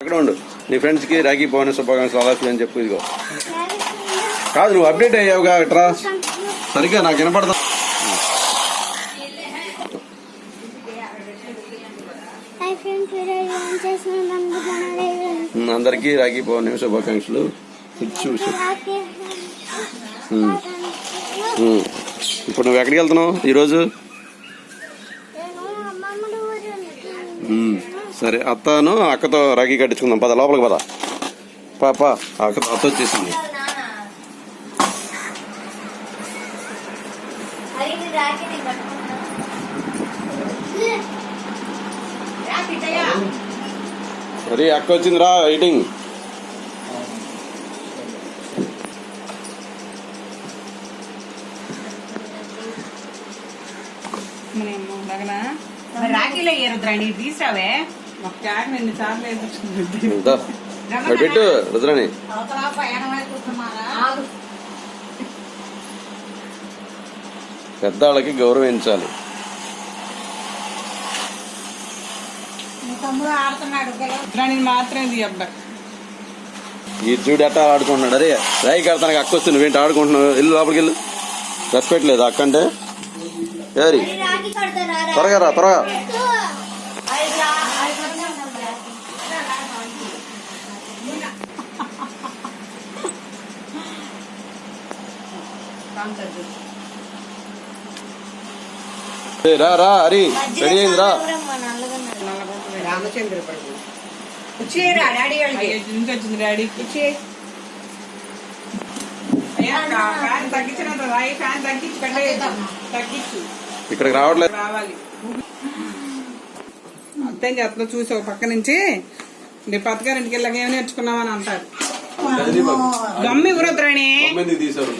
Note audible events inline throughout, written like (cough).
అక్కడ ఉండు. నీ ఫ్రెండ్స్కి రాఖీ పౌర్ణమి శుభాకాంక్షలు అలా అని చెప్పు ఇదిగో. కాదు నువ్వు అప్డేట్ అయ్యావుగా అట్రా సరిగ్గా నాకు వినపడదా? అందరికీ రాఖీ పౌర్ణమి శుభాకాంక్షలు. చూసి. ఇప్పుడు నువ్వు ఎక్కడికి వెళ్తున్నావు ఈరోజు? సరే అత్తను అక్కతో రాఖీ కట్టించుకుందాం. పద లోపలికి పద. పాప అక్కతో అత్త వచ్చేసింది. సరే అక్క వచ్చింది రా రాఖీలో ఏ రుద్రాణి తీసావే పెట్టు రుద్రాని? పెద్దవాళ్ళకి గౌరవించాలి ఈ చూడు ఎట్టా ఆడుకుంటున్నాడు. అరే రాయి కడతానికి అక్క వస్తుంది నువ్వేంటి ఆడుకుంటున్నావు? ఇల్లు లోపలికి వెళ్ళు. రెస్పెక్ట్ లేదు అక్క అంటే. త్వరగా రా త్వరగా ఏ, రా రా హరి రెడీ అయింది రా. రామచంద్ర ప్రభు డాడీ వాళ్ళకి వచ్చింది డాడీకి ఇక్కడికి రావట్లేదు. రావాలి. అర్థం చేస్తా చూసి ఒక పక్క నుంచి రేపు అత్తగారింటికి వెళ్ళాక ఏమి నేర్చుకున్నామని అంటారు గమ్మి రుద్రాణి తీసారు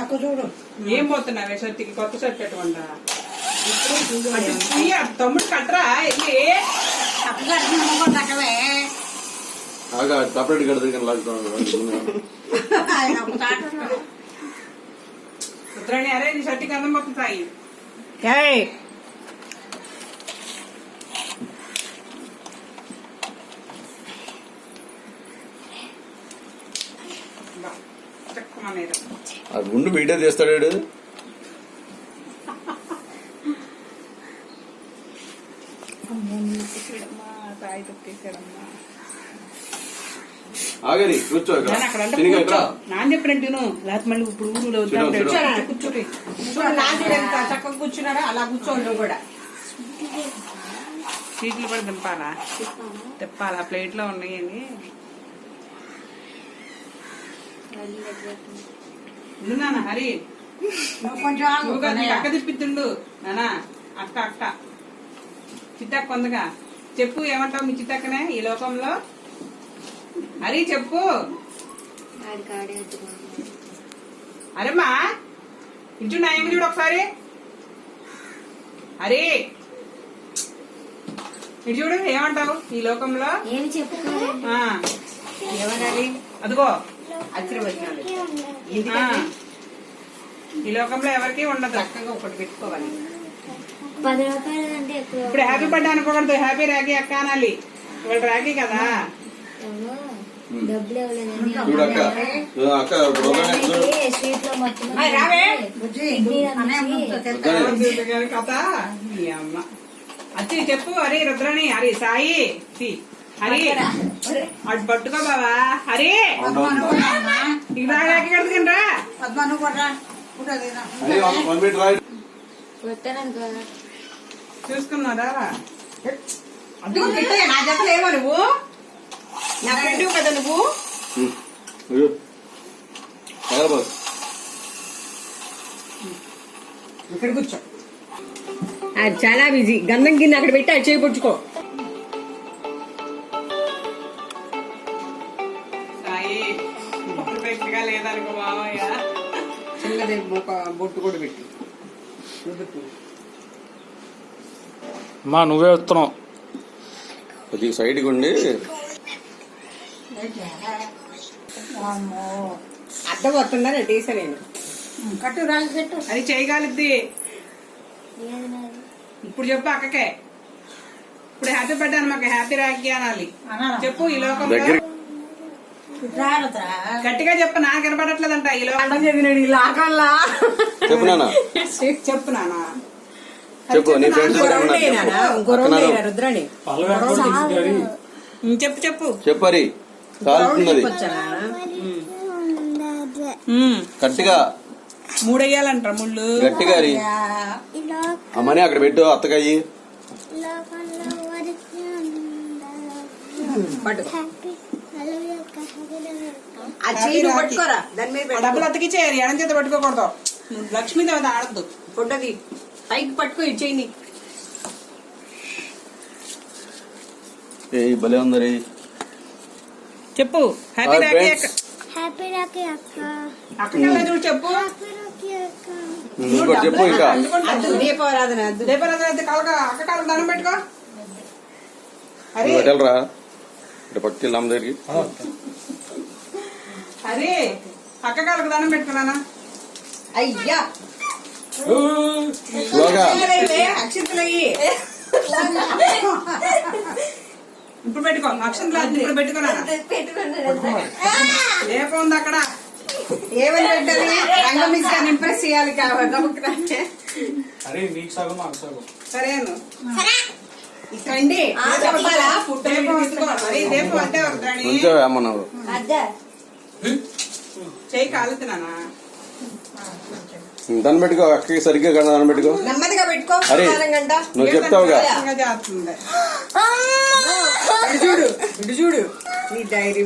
చక్క చూడు. ఏం పోతున్నావే షర్ట్కి కొత్త షర్ట్ పెట్టుకుంటా. తమ్ముడు కట్టరా? సపరేట్ అరే నీ షర్ట్కి అందం పడుతాయి అది ఉండి వీడియో తీస్తాడు ఆగని కూర్చో. నాన్న చెప్పినట్టు. లేకపోతే మళ్ళీ ఇప్పుడు ఊరు వద్దాం చూడు, చూడు. కూర్చోరా. కూర్చోటి చూడు లాంటి ఎంత చక్కగా కూర్చున్నాడో అలా కూర్చోండు కూడా. సీట్లు కూడా దింపాలా తిప్పాలా? ప్లేట్లో ఉన్నాయని. నాన్న హరి. అక్క తిప్పిద్దుండు నానా అక్క అక్క. చిట్టక్క కొందగా. చెప్పు ఏమంటావు మీ చిట్టక్కనే ఈ లోకంలో? హరి చెప్పు. అరేమ్మా. ఇంచు నా ఏమి చూడు ఒకసారి. హరి. ఇటు చూడు ఏమంటావు ఈ లోకంలో? ఏమి ఆ, ఏమనాలి అదిగో. ఆశీర్వచనాలు ఈ లోకంలో ఎవరికి ఉండదు. చక్కగా ఒకటి పెట్టుకోవాలి. ఇప్పుడు హ్యాపీ బర్త్డే అనుకోకూడదు. హ్యాపీ రాఖీ అక్క అనాలి. ఇవాళ రాఖీ కదా. కథ? మీ అమ్మ. అచ్చి చెప్పు. హరి రుద్రని. హరి సాయి. సి హరి అటు పట్టుకో బావా. హరి! పద్మ నువ్వు కూడా అమ్మా. ఇక్కడ రాఖీ కడుతుకండి రా పద్మ నువ్వు కూడా రా. ఫోటో దిగుదాం. అరే, వన్- వన్ మినిట్ రా వస్తాననుకో చూసుకున్నారా అదిగో కిట్టయ్య, నా జతలు ఏమో నువ్వు? నా ఫ్రెండ్ కదా నువ్వు? ఇక్కడ కూర్చో. అది చాలా బిజీ గంధం కింద అక్కడ పెట్టి అది చేయించుకో సాయి చిన్నది ఒక బొట్టు కూడా పెట్టి. మా నువ్వే వస్తున్నావు. కొద్దిగా సైడ్కి ఉండి. అడ్డం వస్తుందని తీసా నేను. కట్టు కట్టు అది నాది ఇప్పుడు చెప్పు అక్కకే. ఇప్పుడు హ్యాపీ బర్త్డే అని మాకు హ్యాపీ రాఖీ అనాలి. చెప్పు ఈ లోకంలో. దగ్గర గట్టిగా చెప్పు నాకు వినపడట్లేదంట ఈ లోకం అన్నం చదివినాడు ఇలా ఆకల్లా చెప్పు నాన్న. చెప్పు నానా చెప్పు నీ ఫ్రెండ్స్ చెప్పు. పక్కన రుద్రాణి? చెప్పు చెప్పు. చెప్పు హరి. కాలుతున్నది గట్టిగా. మూడయ్యాలంటారు ముళ్ళు. గట్టిగా హరి. ఇలా ఆ మనీ అక్కడ పెట్టు వరకు పట్టు హ్యాపీ హలో యొక్క హ్యాపీ ఆ చెయ్యి నువ్వు పట్టుకోరా దాని మీద. డబ్బులు అతికిచ్చేయాలి ఎడం చేత పట్టుకోకూడదు. లక్ష్మీదేవత ఆడద్దు. ఫోటోది పైకి పట్టుకో ఈ చెయ్యిని ఏ భలే ఉంది రే చెప్పు హ్యాపీ రాఖీ. అక్క. హ్యాపీ రాఖీ అక్క. అక్కకల్లా చూడు చెప్పు. అక్క. ఇంకోటి చెప్పు ఇంకా. దీపారాధన దీపారాధన అయితే కలగా అక్క దండం పెట్టుకో. అరే. నువ్వు వెళ్ళరా? ఇటు పక్కకి వెళ్ళి అమ్మ దగ్గరికి. అరే అక్క కాళ్ళకు దండం పెట్టుకున్నానా? అయ్యా. అక్షింతలయ్యి. ఇప్పుడు పెట్టుకో. అక్షంతలు ఇప్పుడు పెట్టుకున్నానా? దీపం ఉంది అక్కడ ఏమని పెట్టాలి? రంగం ఇంకా ఇంప్రెస్ చేయాలి కాబట్టి అరే నీకు సగం మాకు సగం. సరేను. ఇక్కడండి. చెప్పాలా? ఫుడ్ దీపం అంటే నువ్వు చేయి కాలుతున్నానా దాన్ని పెట్టుకో అక్కకి సరిగ్గా కదా దాన్ని పెట్టుకో. నెమ్మదిగా పెట్టుకో అరే. నువ్వు చెప్తావుగా? ఇటు చూడు ఇటు చూడు. నీ డైరీ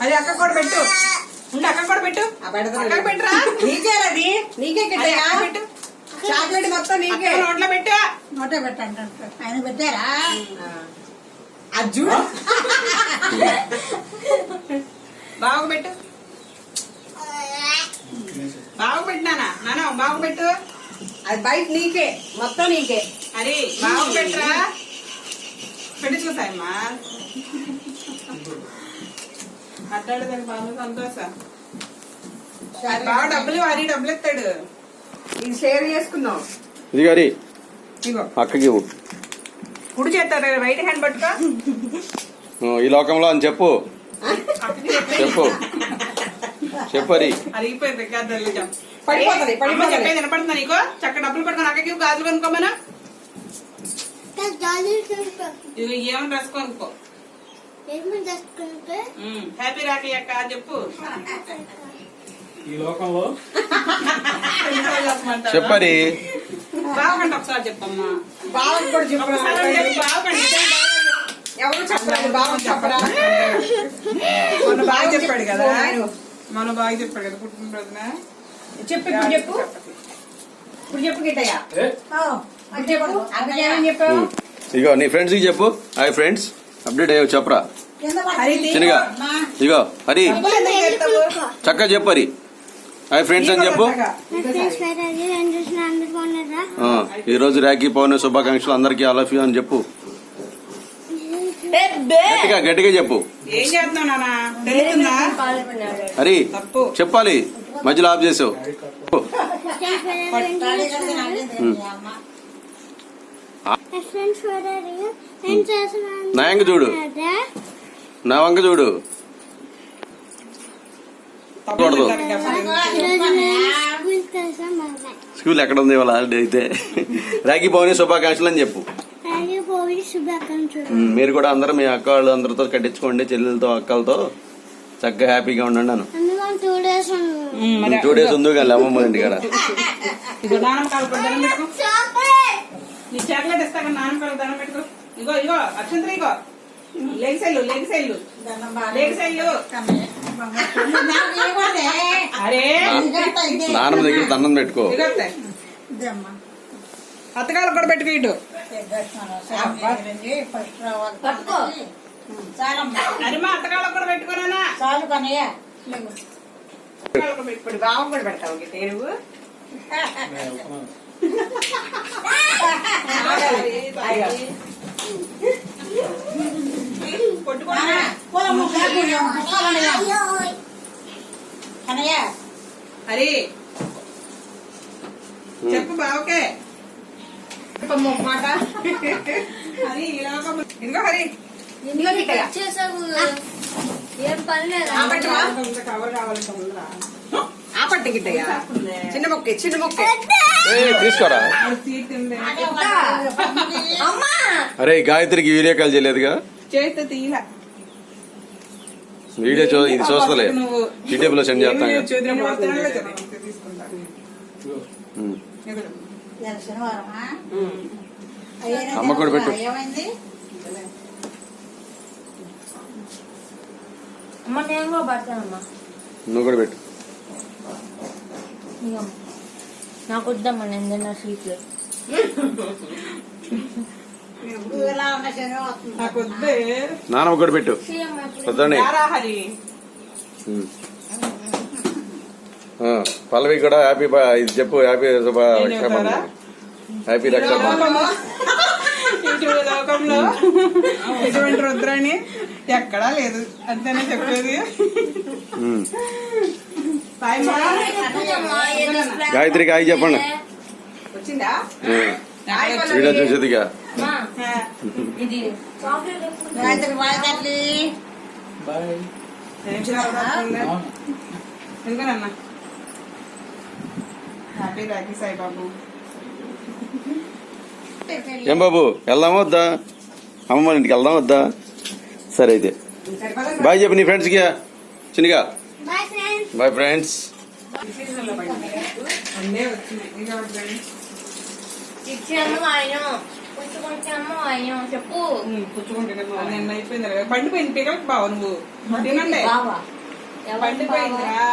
అది అక్క కూడా పెట్టు. ఉండి అక్క కూడా పెట్టు. అక్క పెట్టురా. నీకే అది నీకే పెట్టు. చాక్లెట్ మొత్తం నీకే. అక్క నోట్లో పెట్టు. నోటే పెట్టండి ఆయన పెట్టారా? అది చూడు బాగా పెట్టు బాగా పెట్టినానా నానా బాగా పెట్టు అది బయట నీకే మొత్తం నీకే. అరే బాగా పెట్టురా పెట్టి చూసాయమ్మా అడ్డాడదానికి బాగా సంతోష. అది బాగా డబ్బులు వారి డబ్బులు ఎత్తాడు ఇది షేర్ చేసుకుందాం. ఇది గారి ఇగో అక్కకి. కుడి చేస్తాడు రైట్ హ్యాండ్ పట్టుకో. ఈ లోకంలో అని చెప్పు. చెప్పే. చెప్పు చెప్పు హరి అరిగిపోయింది. పడిపోతది, పడిపోతది. వినపడుతుందా నీకు? చక్క డబ్బులు పట్టుకొని అక్కకి గాజులు కొనుక్కోమను. ఇవి ఏమని హ్యాపీ రాఖీ అక్క అని చెప్పు. ఈ లోకంలో (laughs) చెప్పు హరి బావకండి ఒకసారి చెప్పమ్మా. బావకి కూడా చెప్పు. ఒకసారి చెప్పు, బావకండి ఎవరు చెప్పరాదు? బావకి చెప్పరా? మొన్న బాగా చెప్పాడు కదా. మొన్న బాగా చెప్పాడు కదా పుట్టినరోజున. చెప్పు ఇప్పుడు చెప్పు. ఇప్పుడు చెప్పు గిట్టయ్యా ఏ? ఇప్పుడు చెప్పు. అక్కడ ఏమని చెప్పావు? ఇగో నీ ఫ్రెండ్స్కి చెప్పు. హాయ్ ఫ్రెండ్స్ అప్డేట్ అయ్యో చెప్పరా. చిన్నగా. ఇగో హరి? చక్కగా చెప్పు హరి. హాయ్ ఫ్రెండ్స్ అని చెప్పు. ఈ రోజు రాఖీ పౌర్ణమి శుభాకాంక్షలు అందరికీ ఆల్ ఆఫ్ యూ అని చెప్పు. గట్టిగా గట్టిగా చెప్పు. ఏం చేస్తున్నావు నాన్న? తెలుస్తుందా హరి తప్పు. చెప్పాలి. మధ్యలో ఆఫ్ చేసావు. నా యాంగ చూడు. నా వంక చూడు. తప్పు కూడదు. స్కూల్ ఎక్కడ ఉంది వాళ్ళ హాలిడే అయితే? రాఖీ పౌర్ణమి శుభాకాంక్షలు అని చెప్పు. మీరు కూడా అందరూ మీ అక్క వాళ్ళు అందరితో కట్టించుకోండి చెల్లెలతో అక్కలతో. చక్కగా హ్యాపీగా ఉండండి అను. టూ డేస్ ఉంది కానీ అమ్మమ్మ ఇంటి కాడ ఇగో ఇగో ఇగో. అరే. నాన్నమ్మ దగ్గర దండం పెట్టుకో. ఇగో అత్తే. అత్తగారు కూడా పెట్టుకో ఇటు. కూడా పెట్టుకోనా చాలు కన్నయ్య ఇప్పుడు బావం కూడా పెడతావు (laughs) గిట్ట చెప్పు బావకే. మాట. హరి ఈ లోకం ఇదిగో హరి. ఇదిగో గిట్టగా. వచ్చేసావు ఏం పని లేదా? ఆ పట్టుమా. ఇంత కవర్ కావాలంటే ఉందిరా ఆ పట్టు గిట్టయ్యా. చిన్న మొక్కే చిన్న మొక్కే. తీసుకోరా? అరే గాయత్రికి వీడియో కాల్ చేయలేదుగా? చేస్తే తీయల. వీడియో చూ ఇది చూస్తలే. యూట్యూబ్లో సెండ్ చేస్తాం అమ్మ కూడా పెట్టు. నువ్వు కూడా పెట్టు. నాకు వద్దమ్మా నేను తిన్న (laughs) నానమ్మ కూడా పెట్టు. వద్దండి. పల్లవి కూడా హ్యాపీ బా- ఇది చెప్పు హ్యాపీ రక్షాబంధన్? హ్యాపీ రక్షాబంధన్ లోకంలో. ఎటువంటి రుద్రాణి ఎక్కడా లేదు. అంతేనే చెప్పేది. గాయత్రికి హాయ్ చెప్పండి. వచ్చిందా. వీడియో చూసేదిగా. ఏం బాబు వెళ్దామా వద్దా? అమ్మమ్మ ఇంటికి వెళ్దాం వద్దా? సరే అయితే. బాయ్ చెప్పు నీ ఫ్రెండ్స్కి చిన్నగా. బాయ్ ఫ్రెండ్స్ ఆయన చెప్పు. నిన్న అయిపోయింది కదా. పండిపోయింది పికలకు బావ నువ్వు. తినండి? పండిపోయిందిరా?